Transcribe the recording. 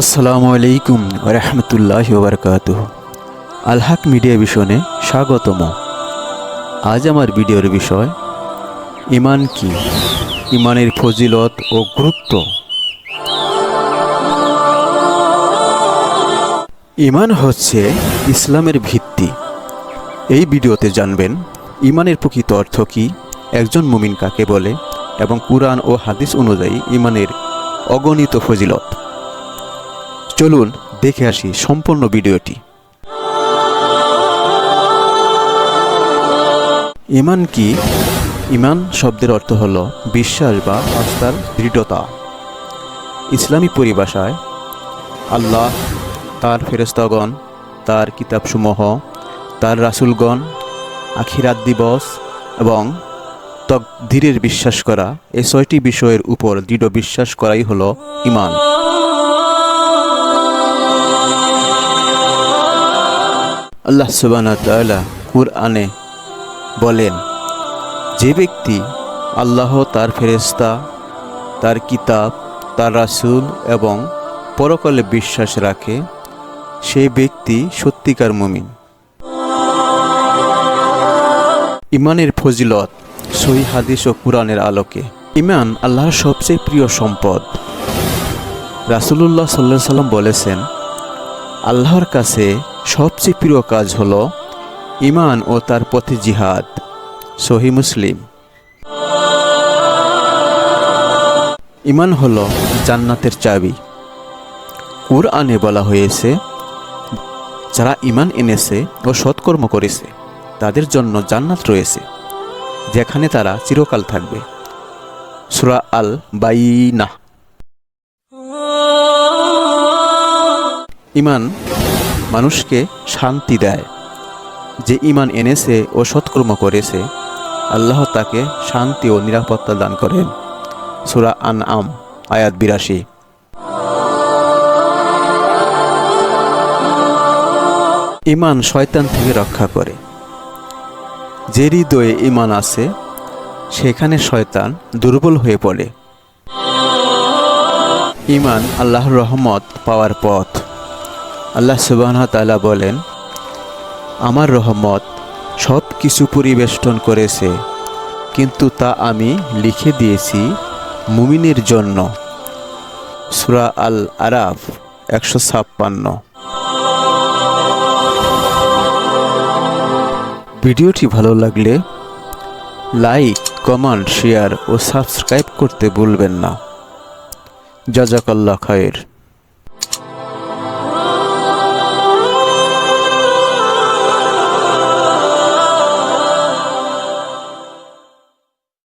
আসসালামু আলাইকুম রহমতুল্লাহ বারকাত আলহাক মিডিয়া বিষনে স্বাগতম। আজ আমার ভিডিওর বিষয়, ইমান কি? ইমানের ফজিলত ও গুরুত্ব। ইমান হচ্ছে ইসলামের ভিত্তি। এই ভিডিওতে জানবেন, ইমানের প্রকৃত অর্থ কী? একজন মুমিন কাকে বলে? এবং কুরআন ও হাদিস অনুযায়ী ইমানের অগণিত ফজিলত। চলুন দেখে আসি সম্পূর্ণ ভিডিওটি। ইমান কি? ইমান শব্দের অর্থ হল বিশ্বাস বা আস্থার দৃঢ়তা। ইসলামী পরিভাষায়, আল্লাহ, তার ফেরেস্তাগণ তার কিতাবসমূহ, তার রাসুলগণ, আখিরাত দিবস এবং তকধীরের বিশ্বাস করা এই ছয়টি বিষয়ের উপর দৃঢ় বিশ্বাস করাই হলো ইমান। আল্লাহ সুবানা কুরআনে বলেন, যে ব্যক্তি আল্লাহ তার ফেরেস্তা তার কিতাব, তার রাসূল এবং পরকালে বিশ্বাস রাখে সেই ব্যক্তি সত্যিকার মুমিন। ইমানের ফজিলত সহি হাদিস ও কুরআনের আলোকে। ইমান আল্লাহর সবচেয়ে প্রিয় সম্পদ। রাসূলুল্লাহ সাল্লাহ সাল্লাম বলেছেন, আল্লাহর কাছে সবচেয়ে প্রিয় কাজ হল ইমান ও তার পথে জিহাদ। সহি মুসলিম। ইমান হল জান্নাতের চাবি। কুরআনে বলা হয়েছে, যারা ইমান এনেছে ও সৎকর্ম করেছে, তাদের জন্য জান্নাত রয়েছে, যেখানে তারা চিরকাল থাকবে। সুরা আল বাইনা ইমান মানুষকে শান্তি দেয়। যে ইমান এনেছে ও সৎকর্ম করেছে, আল্লাহ তাকে শান্তি ও নিরাপত্তা দান করেন। সুরা আন আম আয়াত বিরাশি। ইমান শয়তান থেকে রক্ষা করে। যে হৃদয়ে ইমান আছে, সেখানে শয়তান দুর্বল হয়ে পড়ে। ইমান আল্লাহর রহমত পাওয়ার পথ। আল্লাহ সুবাহ তালা বলেন, আমার রহমত সব কিছু পরিবেষ্টন করেছে, কিন্তু তা আমি লিখে দিয়েছি মুমিনের জন্য। সুরা আল আরাফ একশো ছাপ্পান্ন। ভিডিওটি ভালো লাগলে লাইক, কমেন্ট, শেয়ার ও সাবস্ক্রাইব করতে ভুলবেন না। জাজাকাল্লা খায়ের।